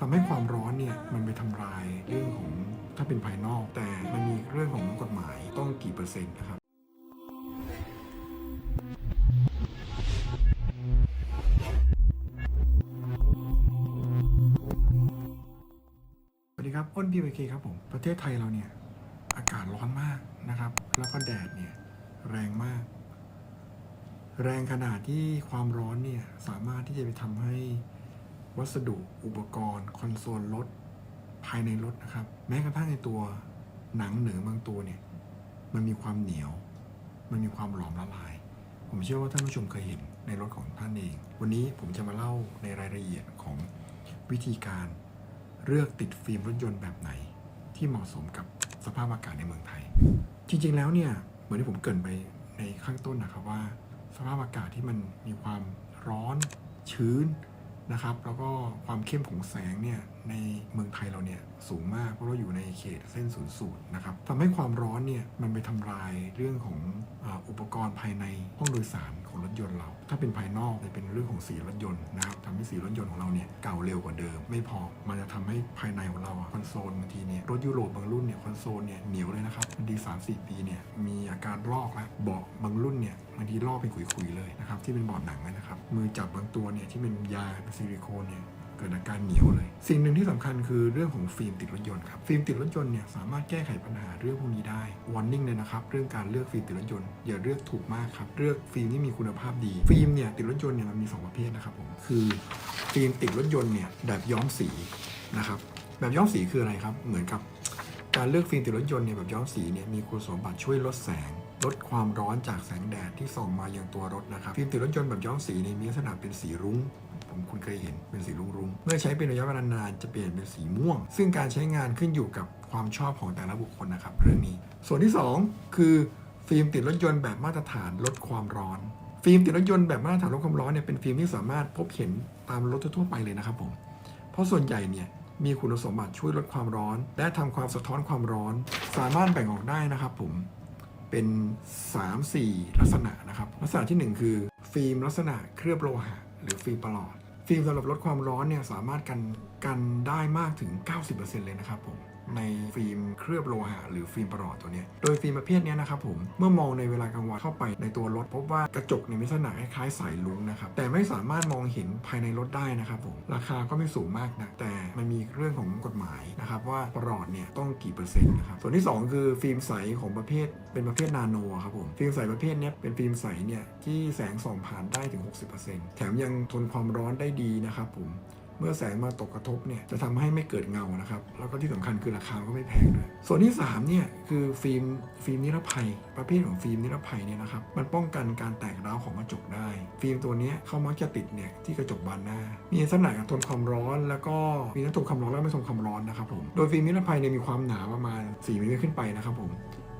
ทำให้ความร้อนเนี่ยมันไปทำลายเรื่องของถ้าเป็นภายนอก แต่มันมีเรื่องของกฎหมายต้องกี่เปอร์เซ็นต์นะครับสวัสดีครับอ้นพีวเคครับผม ประเทศไทยเราเนี่ยอากาศร้อนมากนะครับ แล้วก็แดดเนี่ยแรงมาก แรงขนาดที่ความร้อนเนี่ยสามารถที่จะไปทำให้ วัสดุอุปกรณ์ คอนโซลรถ ภายในรถนะครับ แม้กระทั่งในตัวหนังเหนือบางตัวเนี่ย มันมีความเหนียว มันมีความหลอมละลาย ผมเชื่อว่าท่านผู้ชมเคยเห็นในรถของท่านเอง วันนี้ผมจะมาเล่าในรายละเอียดของวิธีการเลือกติดฟิล์มรถยนต์แบบไหน ที่เหมาะสมกับสภาพอากาศในเมืองไทย จริงๆแล้วเนี่ยเหมือนที่ผมเกรินไปในข้างต้นนะครับว่า สภาพอากาศที่มันมีความร้อนชื้น นะครับ แล้วก็ความเข้มของแสงเนี่ยในเมืองไทยเราเนี่ยสูงมากเพราะเราอยู่ในเขตเส้นศูนย์สูตรนะครับทำให้ความร้อนเนี่ยมันไปทำลายเรื่องของอ,อุปกรณ์ภายในห้องโดยสารของรถยนต์เรา ถ้าเป็นภายนอกจะเป็นเรื่องของสีรถยนต์นะครับทำให้สีรถยนต์ของเราเนี่ยเก่าเร็วกว่าเดิม ไม่พอมันจะทำให้ภายในของเราคอนโซลบางทีเนี่ยรถยุโรปบางรุ่นเนี่ยคอนโซลเนี่ยเหนียวเลยนะครับบางทีสามสี่ปีเนี่ยมีอาการลอกแล้วเบาะบางรุ่นเนี่ย บางทีลอกเป็นขุยๆเลยนะครับที่เป็นบาะหนังนะครับมือจับบางตัวเนี่ยที่เป็นยาซิลิโคนเนี่ยเกิดอาการเหนียวเลย สิ่งหนึ่งที่สำคัญคือเรื่องของฟิล์มติดรถยนต์ครับ ฟิล์มติดรถยนต์เนี่ยสามารถแก้ไขปัญหาเรื่องพวกนี้ได้วอร์นิ่งเลยนะครับ เรื่องการเลือกฟิล์มติดรถยนต์อย่าเลือกถูกมากครับ เลือกฟิล์มที่มีคุณภาพดี ฟิล์มเนี่ยติดรถยนต์เนี่ยมันมีสองประเภทนะครับผม คือฟิล์มติดรถยนต์เนี่ยแบบย้อมสีนะครับ แบบย้อมสีคืออะไรครับ เหมือนกับการเลือกฟิล์มติดรถยนต์เนี่ยแบบย้อมสีเนี่ยมีคุณสมบัติช่วยลดแสง ลดความร้อนจากแสงแดดที่ส่องมายังตัวรถนะครับฟิล์มติดรถยนต์แบบย้อมสีเนี่ยมีลักษณะเป็นสีรุ้งผมคุณเคยเห็นเป็นสีรุ้งๆเมื่อใช้เป็นระยะเวลานานจะเปลี่ยนเป็นสีม่วง ซึ่งการใช้งานขึ้นอยู่กับความชอบของแต่ละบุคคลนะครับ เรื่องนี้ ส่วนที่ 2 คือฟิล์มติดรถยนต์แบบมาตรฐานลดความร้อน ฟิล์มติดรถยนต์แบบมาตรฐานลดความร้อนเนี่ยเป็นฟิล์มที่สามารถพบเห็นตามรถทั่วไปเลยนะครับผม เพราะส่วนใหญ่เนี่ยมีคุณสมบัติช่วยลดความร้อน และทำความสะท้อนความร้อน สามารถแบ่งออกได้นะครับผม เป็น 3-4 ลักษณะนะครับ ลักษณะทีหนึ่1 คือฟิล์มลักษณะเคลือบโลหะ หรือฟิล์มประหลอด ฟิล์มสำหรับลดความร้อนเนี่ยสามารถกันกันได้มากถึง 90%เลยนะครับผมในฟิล์มเคลือบโลหะหรือฟิล์มประหลอดตัวนี้ โดยฟิล์มประเภทนี้นะครับผม เมื่อมองในเวลากลางวันเข้าไปในตัวรถ พบว่ากระจกเนี่ยมีลักษณะคล้ายๆสายลุงนะครับ แต่ไม่สามารถมองเห็นภายในรถได้นะครับผม ราคาก็ไม่สูงมากนะ แต่มันมีเรื่องของกฎหมายนะครับว่าประหลอดเนี่ยต้องกี่เปอร์เซ็นต์นะครับ ส่วนที่สองคือฟิล์มใสของประเภทเป็นประเภทนาโนครับผม ฟิล์มใสประเภทนี้เป็นฟิล์มใสเนี่ยที่แสงส่องผ่านได้ถึง 60%แถมยังทนความร้อนได้ดีนะครับผม เมื่อแสงมาตกกระทบเนี่ยจะทำให้ไม่เกิดเงานะครับ แล้วก็ที่สำคัญคือราคาก็ไม่แพงด้วย ส่วนที่3เนี่ยคือฟิล์มฟิล์มนิรภัย ประเภทของฟิล์มนิรภัยเนี่ยนะครับมันป้องกันการแตกร้าวของกระจกได้ ฟิล์มตัวนี้เขามักจะติดเนี่ยที่กระจกบานหน้า มีลักษณะทนความร้อน แล้วก็มีทั้งทนความร้อนและไม่ทนความร้อนนะครับผมโดยฟิล์มนิรภัยเนี่ยมีความหนาประมาณ4มิลลิเมตรขึ้นไปนะครับผม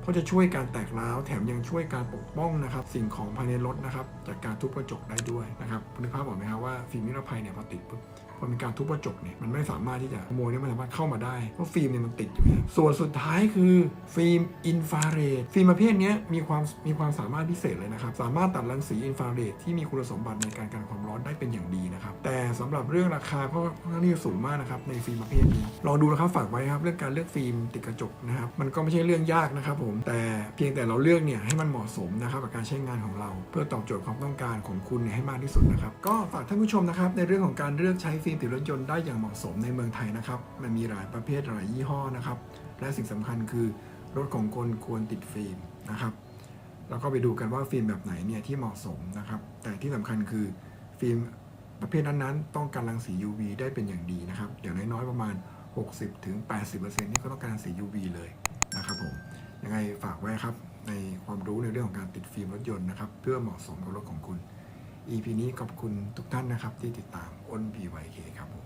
ก็จะช่วยการแตกร้าวแถมยังช่วยการปกป้องนะครับ สิ่งของภายในรถนะครับ จากการทุบกระจกได้ด้วยนะครับนึกภาพออกไหมครับว่าฟิล์มนิรภัยเนี่ยพอติดปุ๊บ พอมีการทุบกระจกเนี่ยมันไม่สามารถที่จะขโมยเนี่ยมันสามารถเข้ามาได้เพราะฟิล์มเนี่ยมันติดอยู่ ส่วนสุดท้ายคือฟิล์มอินฟราเรดฟิล์มประเภทนี้มีความมีความสามารถพิเศษเลยนะครับ สามารถตัดรังสีอินฟราเรดที่มีคุณสมบัติในการกันความร้อนได้เป็นอย่างดีนะครับ แต่สำหรับเรื่องราคาก็ค่อนข้างที่จะสูงมากนะครับในฟิล์มประเภทนี้ลองดูนะครับฝากไว้ครับเรื่องการเลือกฟิล์มติดกระจกนะครับมันก็ไม่ใช่เรื่องยากนะครับผมแต่เพียงแต่เราเลือกเนี่ยให้มันเหมาะสมนะครับกับการใช้งานของเรา เพื่อตอบโจทย์ความต้องการของคุณให้มากที่สุดนะครับก็ฝากท่านผู้ชมนะครับในเรื่องของการเลือกใช้ฟิล์มติดรถยนต์ได้อย่างเหมาะสมในเมืองไทยนะครับ มันมีหลายประเภทหลายยี่ห้อนะครับ และสิ่งสำคัญคือรถของคนควรติดฟิล์มนะครับ แล้วก็ไปดูกันว่าฟิล์มแบบไหนเนี่ยที่เหมาะสมนะครับ แต่ที่สำคัญคือฟิล์มประเภทนั้นๆ ต้องการรังสี UV ได้เป็นอย่างดีนะครับ อย่างน้อยๆ ประมาณ 60-80%นี่ก็ต้องการรังสี UV เลยนะครับผมยังไงฝากไว้ครับในความรู้ในเรื่องของการติดฟิล์มรถยนต์นะครับ เพื่อเหมาะสมกับรถของคุณ EP นี้ขอบคุณทุกท่านนะครับที่ติดตามอ้น PYK ครับผม